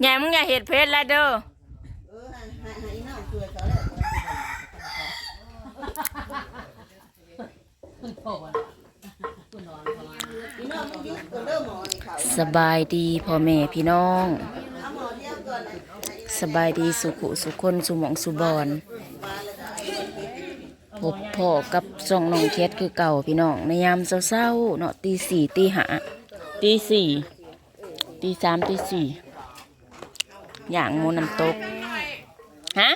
ใหญ่มึงอย่าเห็ดเพชรแล้วเด้อเออให้ให้ให้น้าช่วยเขาแล้วอีน้องมึงหยุดก่อนเด้อหมอนี่เขาสบายดีพ่อแม่พี่น้อง เอาหมอเดียวก่อนนะสบายดีสุขุสุคนสุหมองสุบอนพบพ่อกับส่องน้องเคสคือเก่าพี่น้องในยามเศร้าๆเนาะตีสี่ตีห้าตีสี่ตีสามตีสี่ อย่างหมูน้ำตกฮะ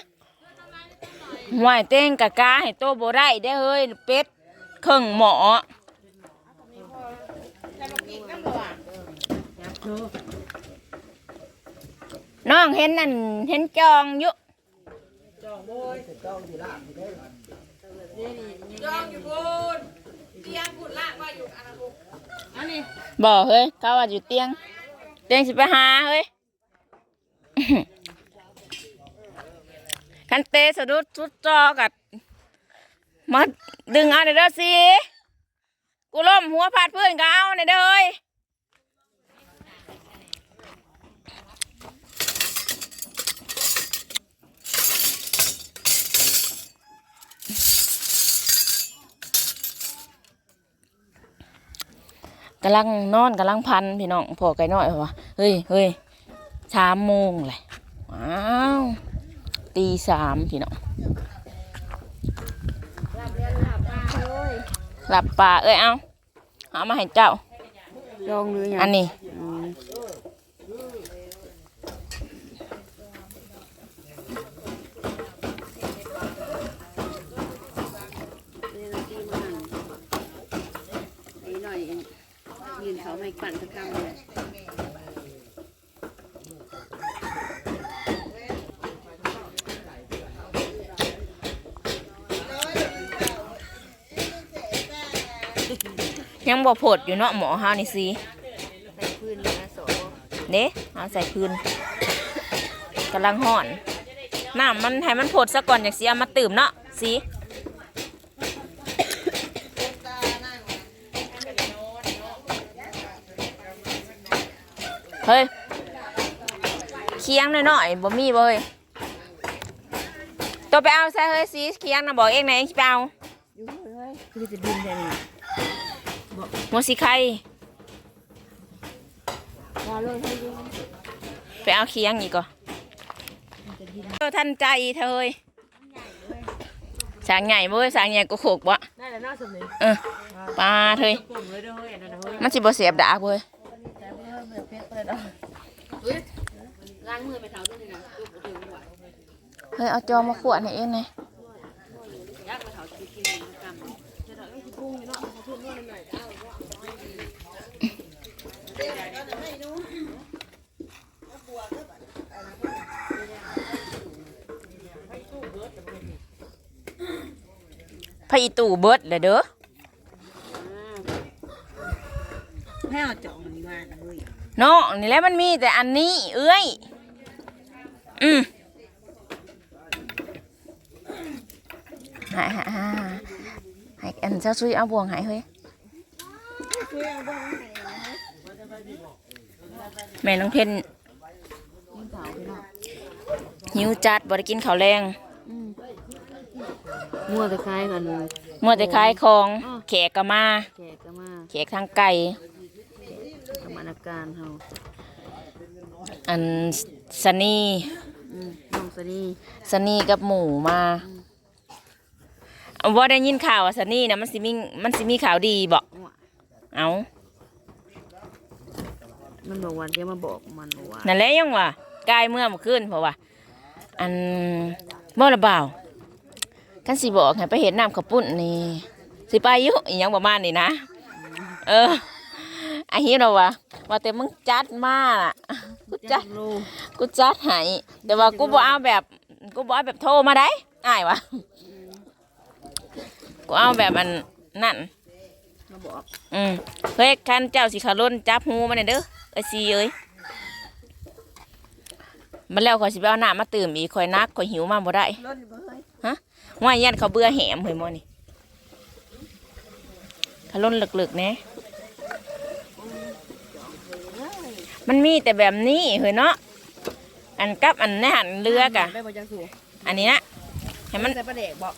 หวายเต้งกะกาให้โตโบได้ได้อเฮ้ยเป็ดเครื่องหมอน้องเห็นนั่นเห็นจองอยู่บอกเฮ้ยเขาว่าอยู่เตียงเตียงสิไปหาเฮ้ย คันเตะสะดุดสุดจอกัดมาดึงเอาในเด้อสิกูล้มหัวพาดเพื้นก็เอาในเด้อยกำลังนอนกำลังพันพี่น้องพอไก่น้อยว่าเฮ้ยเฮ้ย สามโมงเลยว้าวตีสามพี่น้องหลับป่าเอ้ยเอาเอามาให้เจ้าจองหรือยังอันนี้นี่หน่อยยืนเขาไม่ปั่นสักคำเลย ยังบ่ผดอยู่เนาะหมอเฮานี่สิใส่พื้นนะโสเด้เอาใส่พื้นกำลังห่อนน้ำมันให้มันผดซะก่อนอย่างสิเอามาตื่มเนาะสิเฮ้ยเคียงหน่อยๆบ่มีบ่เฮ้ยตัวไปเอาใส่เฮ้ยสิเคียงนะบอกเองไหนเองสิไปเอาอยู่เลยคือจะดินแค่นี้ หมดสิใครว่าเลยให้ดูไปเอาเคียงอีกก่อนเออทันใจเธอเฮ้ยสางใหญ่เว้ยสางใหญ่ก็โขกบ่ได้แล้วน่าสนเลยเออปลาเธอผมเลยเด้อเฮ้ยอันนั้นเฮ้ยมันสิบ่เสียบดากเว้ยแต่เพิ่มแบบเพชรเลยเด้อล้างมือไปเท้าด้วยนะลูกถึงหัวเฮ้ยเอาจอมาขวดให้เองไงยักไปเท้ากินกินกำจะเท้าไม่พุ่งเนาะเขาพุ่งนวดหน่อยเอา พระอีตู่เบิดเลยเด้อแม่เอาจ่องนี่มาเฮ้ยเนาะนี่แหละมันมีแต่อันนี้ เอ้ย อืมหายหายหายหายอันเจ้าซุยเอาบ่วงหายเฮ้ยแม่น้องเพนหิวจัดบ่ได้กินข้าวแรง มัวแต่คล้ายกันมัวแต่ขายของอ้อแขกก็มาแขกก็มาแขกทางไก่กรรมนาการเฮาอันสนีอืมน้องสนีสนีกับหมูมาว่าได้ยินข่าวว่าสนีนะมันสิมีมันสิมีข่าวดีบอกอ้วเอามันบอกว่าเดี๋ยวมาบอกมันว่านั่นแหละยังว่ากายเมื่อเมื่อคืนเพราะว่า อันบ่ระบ่าว กันสิบอกให้ไปเห็นน้ำข้าวปุ้นนี่สิไปอยุอีหยังประมาณนี้นะ เออไอ้เหี้ยเราว่าว่าแต่มึงจัดมาล่ะกูจัดโลกูจัดให้แต่ว่ากูบ่เอาแบบกูบ่เอาแบบโทรมาได้อ้ายวะกูเอาแบบอันนั่นมาบอกอืมเฮ้ยคันเจ้าสิขาล้นจับหูมันน่ะเด้อไอ้ซีเอ้ย มันแล้วข่อยสิไปเอาน้ำมาตื่มอีกข่อยนักข่อยหิวมาบ่ได้รถบ่เฮ้ยว่ายันเขาเบื่อแหมเฮ้ยหมอนี่ขาล้นลึกๆแหน่มันมีแต่แบบนี้เฮ้ยเนาะอันกับอันในหันเรือกะได้บ่จักสูอันนี้นะให้มันใส่ปลาแดกบ่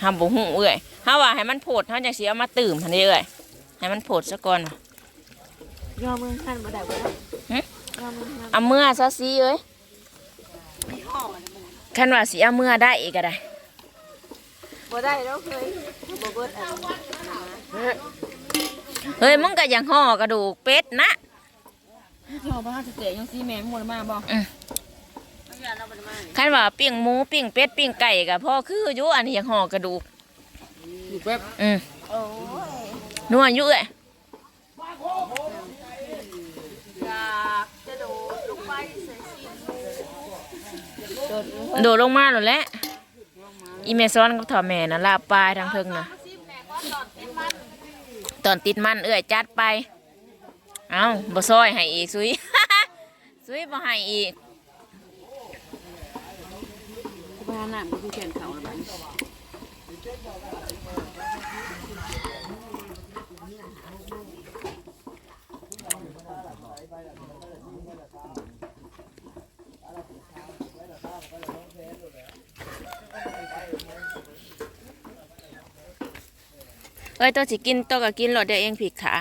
ทำบุหูเอ้ยเฮาว่าให้มันโผดเฮาจังสิเอามาตื่มพันนี้เอ้ยให้มันโผดซะก่อนยอมือขั้นบ่ได้บ่ได้หึยอมือขั้นเอาเมื่อซะสิเอ้ย คันว่าสิเอาเมื่อได้อีกก็ได้บ่ได้แล้วเคยบ่เบิดอันเฮ้ยมึงก็ยังห่อกระดูกเป็ดนะยอบ่จะเตะยังซีแม่หมดมาบ่อืมคันว่าปิ้งหมูปิ้งเป็ดปิ้งไก่ก็พอคืออยู่อันนี้ยังห่อกระดูกอยู่แป๊บอืมโอ้ยนัวอยู่เอ้ยอยากจะโดดลงไปใส่ซี โดดลงมาแล้วแหละอีเมซอนกับถอแม่นะลาปลายทางเทิงนะตอนติดมันเอ้ยจัดไป เอาบ่ซอยให้อีกซุยซุยบ่ให้อีกไปหาน้ำก็คือแขนเขาแล้วบัน อ้ยตัวสิกินตัวก็กินหลอดเดียวเองผิดขา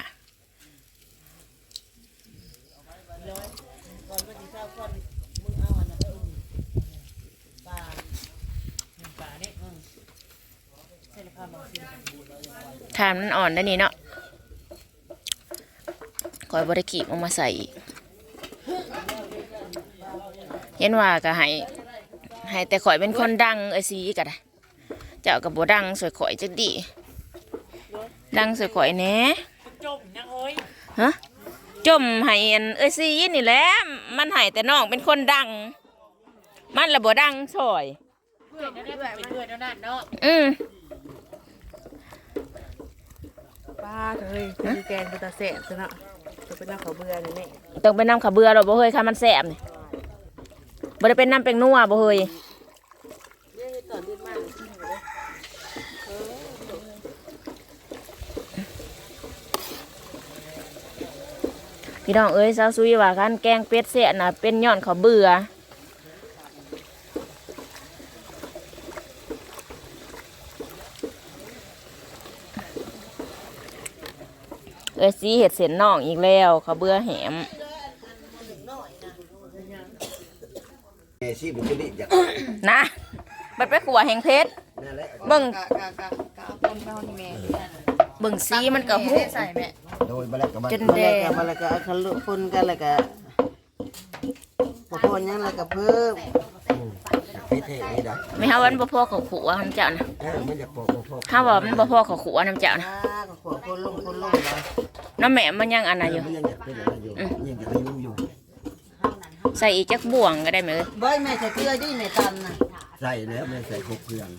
ทานมันอ่อนได้นี่เนาะคอยบริขีบออกมาใส่เห็นว่าก็ให้ให้แต่ข่อยเป็นคนดังเอ้ยสีก็ได้เจ้ากับบ่ดังสวยข่อยจักดี ดังสวยข่อยแหน่จมยังเอ้ยฮะจมให้อันเอ้ยซีนี่แหละมันให้แต่น้องเป็นคนดัง มันละบ่ดังซอยเพื่อนนั่นแหละเป็นเพื่อนนั่นเนาะอืมป้าเฮ้ยคือแกงเป็นตาแซ่บซะเนาะจะเป็นน้ำข้าวเบื่อนี่นี่ต้องเป็นน้ำขาเบือหรอบ่เฮ้ยค่ะมันแสบนี่บ่ได้เป็นน้ำเป็งนัวบ่เฮ้ย พี่น้องเอ้ยสาวซุยว่ากันแกงเป็ดเสียน่ะเป็นย้อนเขาวเบื่อเอ้ยสีเห็ดเส้นน่องอีกแล้วเขาวเบื่อแหมแม่ชีบุคลิกอยากนะมันไปขัวแห่งเพชรนั่นแหละเบิ่งกะกะกะกะเอาต้นไปเอาที่แม่เบิ่งสีมันก็หูใส่แม่ โดยมาแล้วก็มาจนมาแดแล้วงก็มาแล้วก็เอาขลุคนกันแล้วก็พอพอยังแล้วก็เพิ่มพิเทศนี่ได้ไม่เฮาวันบ่พอเขาขัวน้ำเจ้านะเออมันอยากปอกปอกปอกเฮาว่ามันบ่พอเขาขัวน้ำเจ้านะอ่าก็ขวคนลงคนลงเลยน้ำแม่มันยังอันน่ะอยู่ มันยังอยากเป็นอะไรอยู่ยังอยากให้ยุ่งอยู่ใส่อีกจักบ่วงก็ได้ไหมเอ้ยเบ้ยแม่ใส่เกลือดิแม่ตันนะใส่แล้วแม่ใส่ครบเครื่อง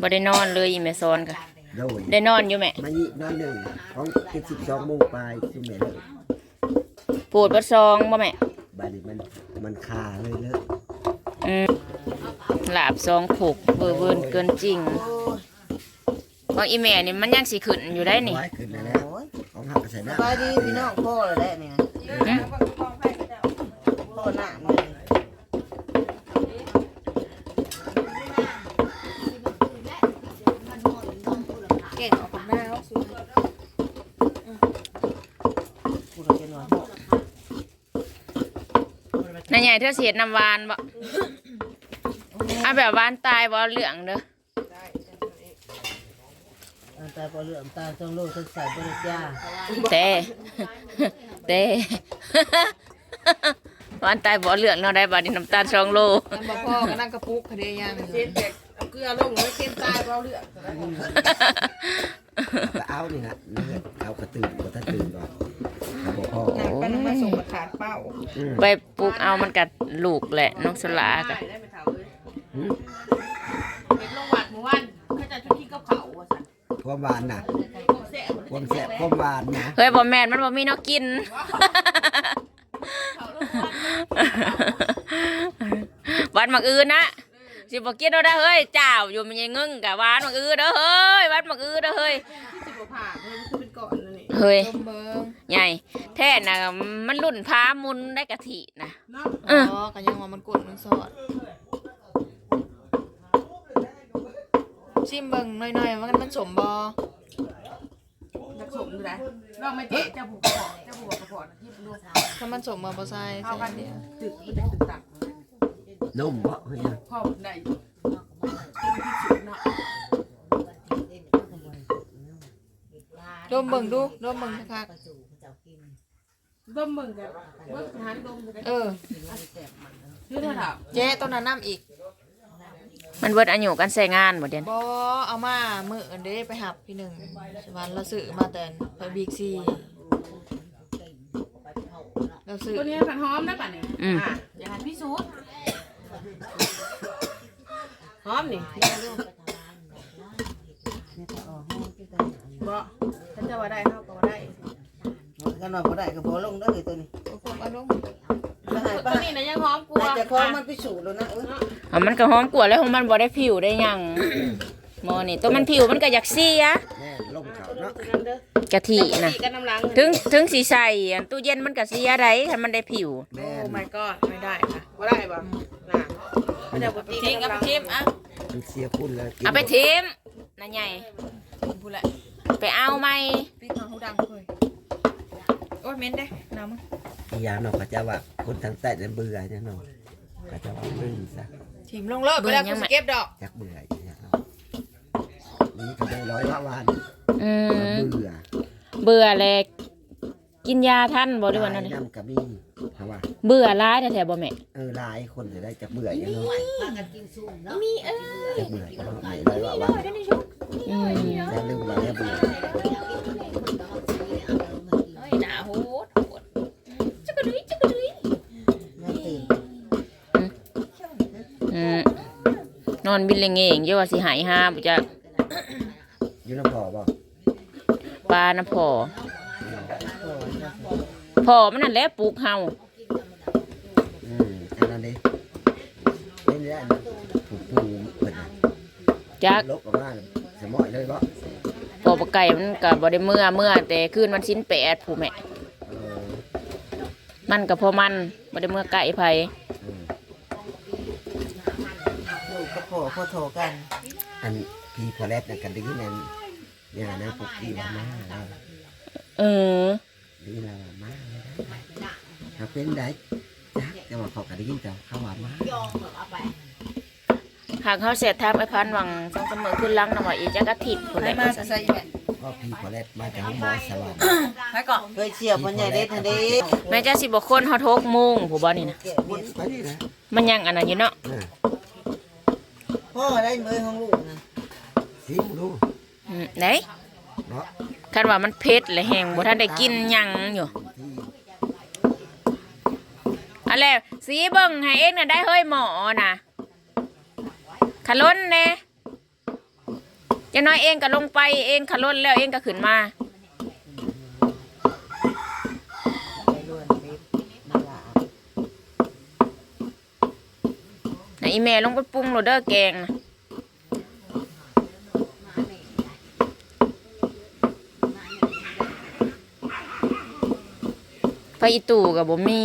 บ่ได้นอนเลยอีแม่ซอนก็ โดยได้นอนอยู่แม่มายี่น้อยหนึ่งของติดสิบสองโมงปลายซึ่งแม่เลยปูดบ่ซองบ่แม่บาดนี้มันมันคาเลยเลยอืมลาบซองผูกเบอร์เวิร์นเกินจริงโอ้ยของอีแม่นี่มันยังสิขึ้นอยู่ได้นี่ไว้ขึ้นแล้วโอ้ยของหักใส่หสน้าบายดีพี่น้องพ่อเลยแหละนี่นะอืมพ่อหน้ามัน แกงออกของหน้าเอาสู พูดเราจะนอนพ่อนาย ใหญ่เธอสิเฮ็ดน้ำหวานบ่เอาแบบหวานตายบ่เอาเหลืองเด้อน้ำตาพอเหลือมตาต้องโลกต้องใส่บริจ้าแต่แต่หวานตายบ่เอาเหลืองเนาะได้บัดนี้น้ำตาล2โลมันบ่พอก็นั่งกระปุกคดียังเช็ดแดกเอาเกลือลงแล้วเค็มตายเอาเลือดก็เอานี่นะเอากระตื่นก็ถ้าตื่นก่อนบอกพ่อ หนักปานนั้นมาส่งมาขาดเป้าไปปลูกเอามันกัดลูกแหละน้องสลากัได้ไปเถาเลยเป็นโรงวัดหมู่บ้านเขาจะชุดที่กับเขาว่าซั่นความหวานน่ะแซ่บความแซ่บความหวานนะเฮ้ยบ่แม่นมันบ่มีเนกกินวันมักอื่นนะสิบ่กินเอาได้เฮ้ยเจ้าอยู่มันยังงึ้งกะหวานมักอื่นเด้อเฮ้ยวันมักอื่นเด้อเฮ้ยสิบ่ผ่าเพิ่นคือเป็นก่อนนั่นนี่เฮ้ยต้มเบิ่งใหญ่ แท้น่ะมันรุ่นพามุนได้กะทินะเนาะเอออ๋อก็ยังว่ามันกดมันสอดชิมเบิ่งหน่อยๆว่ามันสมบ่จักสมอยู่ไหนลองไม่เจ๊เจ้าผู้กระเพาะเจ้าผู้กระเพาะที่ดูถ้ามันสมมาบ่ใส่เข้าใส่กันเดียวตึกมันจะตึกตักนุ่มบ่เฮ้ยนะพ่อได้ที่สุดเนาะดมเบิ่งดูดมเบิ่งคั กดมมึงกันเบิ่งทหารดมกันๆเออชื่อเท่าไหร่เจ๊ต้นนั้นน้ำอีกมันเบิดอายุกันใส่งานบ่เด่นบ่เอามามื้ออันเด้ไปหับพี่หนึ่งสวรรค์เราซื้อมาแต่ไปบิ๊กซีเราซื้อตัวนี้ผันหอมนะป่ะเนี่ยอืมอะอย่าหันพิสูจน์หอมนี่บ่ถ้าจะว่าได้เฮาก็ ว่าได้กันว่าบ่ได้ก็บ่ลงเด้อไอ้ตัวนี้เอาพวกเอาลงแล้วห้ตัป้าวนี้นะยังหอมกว่าให้เจะของมันพิสูจน์แล้วนะเอ้ยอะมันก็หอมกว่าแล้วของมันบ่ได้ผิวได้หยังหมอนี่ตัวมันผิวมันก็อยากเสียแม่ลงเขาเนาะกะทินะกันน้ำลังถึงถึงสีใสอันตู้เย็นมันก็เสียได้ถ้ามันได้ผิวแม่โอ้ my god ไม่ได้ค่ะบ่ได้บ่น่ะมันจะบ่ทิ้งเอาไปทิ้งอะมันเสียคุณแล้วเอาไปทิมนั่นใหญ่พูดแหละไปเอาไหมพี่ทางเขาดังเลย โอ้ยเม้นได้น้ำมึงอีหยาเนาะก็จะว่าคนทางใต้จะเบื่อจังเนาะก็จะว่าเบื่อซะทีมลงเลิกไปแล้วกูสเก็บดอกจักเบื่ออีหยาเนาะนี่ก็ได้ร้อยละวันอืมเบื่อเบื่อเลยกินยาท่านบ่ด้วยวันนั้นหลายน้ำกะมีเพราะว่า เบื่อร้ายแท้ๆบ่แม่เออหลายคนจะได้จักเบื่ออย่างเนาะมีเอ้ยจักเบื่ออย่างเนาะไม่ร้อยละวันอืม แต่ลืมมาแล้วเบื่อ เฮ้ยหนาโหดโหดจักกระดุยจักกระดุย แม่ตื่น อืม นอนบินเลยเองเยาว่าสิหายห้าบ่จะอยู่น้ำพอบ่ปลาน้ำพอพอมันนั่นแหละปลูกเฮาอืมอันนั้นดิเล่นแล้วผูกปูเปิดจักลบออกมาสมอยเลยบ่พอปลาไก่มันก็บ่ได้เมื่อเมื่อแต่คืนมันสิ้นแปดผู้แม่เออมันก็พอมันบ่ได้เมื่อไก่ไผ อืม ลูกก็ พ่อพ่อโทรกันอันพี่พอแรกนั่นกันดีนั่นเนี่ยนะพวกพี่ว่ามาแล้วเออดีแล้วว่ามาเลยนะถ้าเป็นได้จักแต่ว่าเขาก็ได้ยินแต่เขาว่ามาหากเขาเสร็จทำไอ้พันวังต้องเสมอขึ้นหลังนำว่าอีจักอาทิตย์พุ่นแหได้ละมาใส่แม่ก็พี่พอแรกมาจากหมอสวรรค์ไปก่อนเคยเชียร์พ่อใหญ่เด็ดทันเด้แม่จ้าสิบ่คนเฮาทกมุงผู้บ่นี่นะแก่บุเม็ญดไปนี่นะมันยังอันนั้นอยู่เนาะ เออ พ่อได้มือของลูกนะสิดูอืมไหนเนาะคันว่ามันเผ็ดและแห้งบ่ทันได้กินหยังอยู่ที่อันแล้วสีเบิ่งให้เองน่ะได้เฮ้ยหมอน่ะขะล้นแน่จะน้อยเองก็ลงไปเองขะล้นแล้วเองก็ขึ้นมา ไปล้วนเม็ดมาลา ไหน อีแม่ลงไปปรุงโรเดอร์แกงนะไปอีตู่กับบ่มี